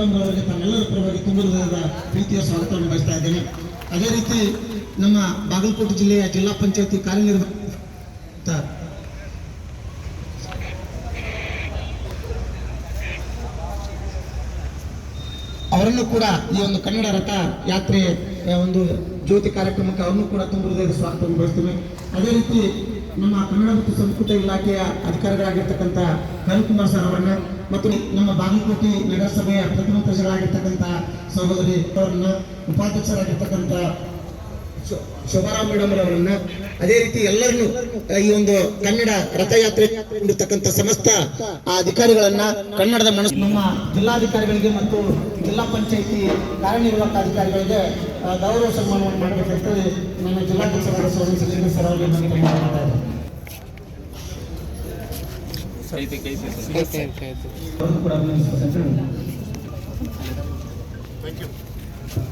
ಅವರಿಗೆ ತಮ್ಮೆಲ್ಲರ ಪರವಾಗಿ ತುಂಬ ಹೃದಯದ ಪ್ರೀತಿಯ ಸ್ವಾಗತವನ್ನು ಬಯಸ್ತಾ ಇದ್ದೇನೆ. ಅದೇ ರೀತಿ ನಮ್ಮ ಬಾಗಲಕೋಟೆ ಜಿಲ್ಲೆಯ ಜಿಲ್ಲಾ ಪಂಚಾಯತಿ ಕಾರ್ಯನಿರ್ವಾಹ ಅವರನ್ನು ಕೂಡ ಈ ಒಂದು ಕನ್ನಡ ರಥ ಯಾತ್ರೆ ಒಂದು ಜ್ಯೋತಿ ಕಾರ್ಯಕ್ರಮಕ್ಕೆ ಅವರನ್ನು ಕೂಡ ತುಂಬ ಸ್ವಾಗತವನ್ನು ಬಯಸ್ತೇವೆ ಅದೇ ರೀತಿ ನಮ್ಮ ಕನ್ನಡ ಮತ್ತು ಸಂಸ್ಕೃತ ಇಲಾಖೆಯ ಅಧಿಕಾರಿಗಳಾಗಿರ್ತಕ್ಕಂಥ ರವಿಕುಮಾರ್ ಸರ್ ಅವರನ್ನ ಮತ್ತು ನಮ್ಮ ಬಾಗಲಕೋಟೆ ನಗರಸಭೆಯ ಪ್ರಥಮ ಪ್ರಜೆಗಳಾಗಿರ್ತಕ್ಕಂಥ ಸಹೋದರಿ ಅವರನ್ನ, ಉಪಾಧ್ಯಕ್ಷರಾಗಿರ್ತಕ್ಕಂಥ ಶೋಭಾರಾಮ್ ಮೇಡಮ್ ಅವರನ್ನ ಅದೇ ರೀತಿ ಎಲ್ಲರನ್ನು ಈ ಒಂದು ಕನ್ನಡ ರಥಯಾತ್ರೆ ಇರ್ತಕ್ಕಂಥ ಸಮಸ್ತ, ಆ, ಅಧಿಕಾರಿಗಳನ್ನ ಕನ್ನಡದ ಮನಸ್ಸು ನಮ್ಮ ಜಿಲ್ಲಾಧಿಕಾರಿಗಳಿಗೆ ಮತ್ತು ಜಿಲ್ಲಾ ಪಂಚಾಯಿತಿ ಕಾರ್ಯನಿರ್ವಾಹಕ ಅಧಿಕಾರಿಗಳಿಗೆ ಗೌರವ ಸನ್ಮಾನವನ್ನು ಮಾಡಬೇಕಾಗ್ತದೆ ನನ್ನ ಜಿಲ್ಲಾಧ್ಯಕ್ಷರಾದ ಸೋಮಿ ಸರ್ ಅವರಿಗೆ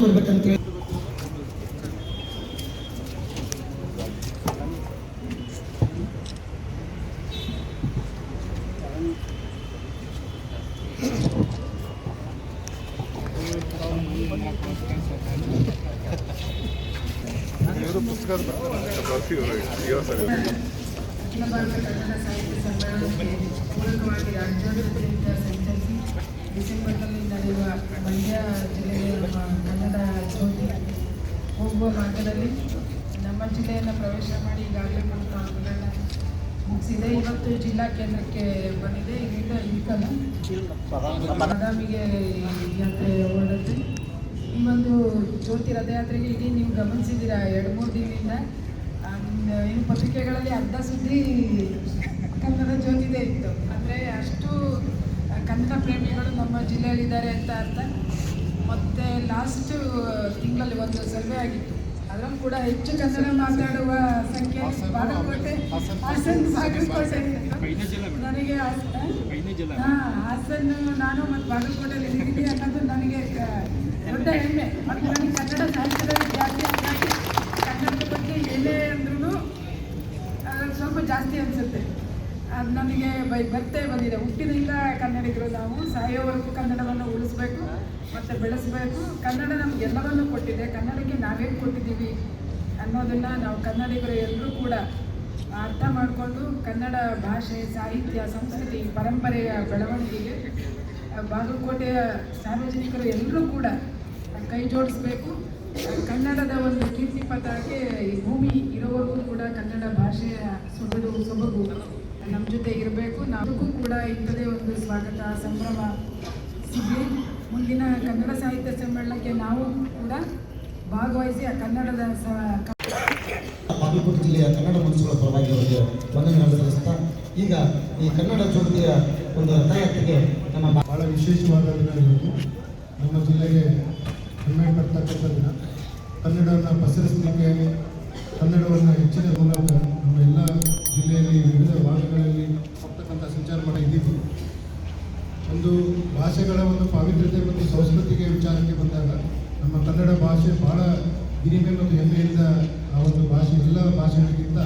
ಮಾಡ್ಬೇಕಂತ ಹೇಳಿ ಇವರು ಪುಸ್ತಕ ಅಖಿಲ ಭಾರತ ಕನ್ನಡ ಸಾಹಿತ್ಯ ಸಮ್ಮೇಳನಕ್ಕೆ ಪೂರಕವಾಗಿ ರಾಜ್ಯಾದ್ಯಂತ ಸಂಚರಿಸಿ ಡಿಸೆಂಬರ್ನಲ್ಲಿ ನಡೆಯುವ ಮಂಡ್ಯ ಜಿಲ್ಲೆಯ ಕನ್ನಡ ಜ್ಯೋತಿ ಹೋಗುವ ಮಾರ್ಗದಲ್ಲಿ ನಮ್ಮ ಜಿಲ್ಲೆಯನ್ನು ಪ್ರವೇಶ ಮಾಡಿ ಈಗಾಗಲೇ ಮೂರು ತಾಲೂಕುಗಳನ್ನ ಇವತ್ತು ಜಿಲ್ಲಾ ಕೇಂದ್ರಕ್ಕೆ ಬಂದಿದೆ. ಇಲ್ಲಿಂದ ಇಲ್ಕಲ್ಲ ಬಾದಾಮಿಗೆ ಯಾತ್ರೆ ಹೊರಡುತ್ತೆ ಈ ಒಂದು ಜ್ಯೋತಿ ರಥಯಾತ್ರೆಗೆ ಇಡೀ ನೀವು ಗಮನಿಸಿದ್ದೀರಾ? ಎರಡು, ಮೂರು ದಿನದಿಂದ ಏನು ಪತ್ರಿಕೆಗಳಲ್ಲಿ ಅರ್ಧ ಸುದ್ದಿ ಕನ್ನಡ ಜ್ಯೋತಿದೇ ಇತ್ತು. ಅಂದರೆ ಅಷ್ಟು ಕನ್ನಡ ಪ್ರೇಮಿಗಳು ನಮ್ಮ ಜಿಲ್ಲೆಯಲ್ಲಿದ್ದಾರೆ ಅಂತ ಅರ್ಥ. ಮತ್ತು ಲಾಸ್ಟ್ ತಿಂಗಳಲ್ಲಿ ಒಂದು ಸರ್ವೆ ಆಗಿತ್ತು. ಅದರಲ್ಲೂ ಕೂಡ ಹೆಚ್ಚು ಕನ್ನಡ ಮಾತಾಡುವ ಸಂಖ್ಯೆ ಬಾಗಲಕೋಟೆ ಹಾಸನ್ ಬಾಗಲಕೋಟೆ ನನಗೆ ಹಾಂ ಹಾಸನ್ ನಾನು ಮತ್ತು ಬಾಗಲಕೋಟೆಯಲ್ಲಿ ಇದ್ದೀನಿ ಅನ್ನೋದು ನನಗೆ ದೊಡ್ಡ ಹೆಮ್ಮೆ. ಮತ್ತು ನನಗೆ ಕನ್ನಡ ಸಾಹಿತ್ಯದ ವಿದ್ಯಾರ್ಥಿ ಹಾಗಾಗಿ ಕನ್ನಡದ ಬಗ್ಗೆ ಏನೇ ಅಂದ್ರೂ ಸ್ವಲ್ಪ ಜಾಸ್ತಿ ಅನಿಸುತ್ತೆ. ಅದು ನನಗೆ ಬೈ ಬರ್ತೇ ಬಂದಿದೆ. ಹುಟ್ಟಿನಿಂದ ಕನ್ನಡಿಗರು ನಾವು ಸಾಯೋವರೆಗೂ ಕನ್ನಡವನ್ನು ಉಳಿಸ್ಬೇಕು, ಮತ್ತು ಬೆಳೆಸಬೇಕು. ಕನ್ನಡ ನಮಗೆಲ್ಲವನ್ನು ಕೊಟ್ಟಿದೆ. ಕನ್ನಡಕ್ಕೆ ನಾವೇನು ಕೊಟ್ಟಿದ್ದೀವಿ ಅನ್ನೋದನ್ನು ನಾವು ಕನ್ನಡಿಗರು ಎಲ್ಲರೂ ಕೂಡ ಅರ್ಥ ಮಾಡಿಕೊಂಡು ಕನ್ನಡ ಭಾಷೆ, ಸಾಹಿತ್ಯ, ಸಂಸ್ಕೃತಿ, ಪರಂಪರೆಯ ಬೆಳವಣಿಗೆಗೆ ಬಾಗಲಕೋಟೆಯ ಸಾರ್ವಜನಿಕರು ಎಲ್ಲರೂ ಕೂಡ ಕೈ ಜೋಡಿಸ್ಬೇಕು. ಕನ್ನಡದ ಒಂದು ಕೀರ್ತಿ ಪತ್ರಕ್ಕೆ ಈ ಭೂಮಿ ಇರೋವರೆಗೂ ಕೂಡ ಕನ್ನಡ ಭಾಷೆಯ ಸೊಗಡು ಸೊಬಗು ನಮ್ಮ ಜೊತೆ ಇರಬೇಕು. ನಮಗೂ ಕೂಡ ಇಂಥದೇ ಒಂದು ಸ್ವಾಗತ, ಸಂಭ್ರಮ ಸಿಗಲಿ ಮುಂದಿನ ಕನ್ನಡ ಸಾಹಿತ್ಯ ಸಮ್ಮೇಳನಕ್ಕೆ ನಾವು ಕೂಡ ಭಾಗವಹಿಸಿ ಆ ಕನ್ನಡದ ಬಾಗಲಕೋಟೆ ಜಿಲ್ಲೆಯ ಕನ್ನಡ ಮನಸ್ಸುಗಳ ಪರವಾಗಿ ಅವರಿಗೆ ವಂದನೆಗಳನ್ನು ಸಲ್ಲಿಸ್ತಾ ಈಗ ಈ ಕನ್ನಡ ಜ್ಯೋತಿಯ ಒಂದು ರಥಯಾತ್ರೆಗೆ ನಮ್ಮ ಬಹಳ ವಿಶೇಷವಾದ ನಮ್ಮ ಜಿಲ್ಲೆಗೆ ಹೆಮ್ಮೆ ಪಡ್ತಕ್ಕಂಥದ್ದನ್ನು ಕನ್ನಡವನ್ನು ಪಸರಿಸಲಿಕ್ಕೆ, ಕನ್ನಡವನ್ನು ಹೆಚ್ಚಿನ ಮೂಲಕ ನಮ್ಮ ಎಲ್ಲ ಜಿಲ್ಲೆಯಲ್ಲಿ, ವಿವಿಧ ಭಾಗಗಳಲ್ಲಿ ಹೋಗ್ತಕ್ಕಂಥ ಸಂಚಾರ ಮಾಡಿ ಇದ್ದೀವಿ ಒಂದು ಭಾಷೆಗಳ ಒಂದು ಪಾವಿತ್ರ್ಯತೆ ಮತ್ತು ಸಂಸ್ಕೃತಿಗೆ ವಿಚಾರಕ್ಕೆ ಬಂದಾಗ ನಮ್ಮ ಕನ್ನಡ ಭಾಷೆ ಭಾಳ ಹಿರಿಮೆ ಮತ್ತು ಹೆಮ್ಮೆಯಿಂದ ಆ ಒಂದು ಭಾಷೆ, ಎಲ್ಲ ಭಾಷೆಗಳಿಗಿಂತ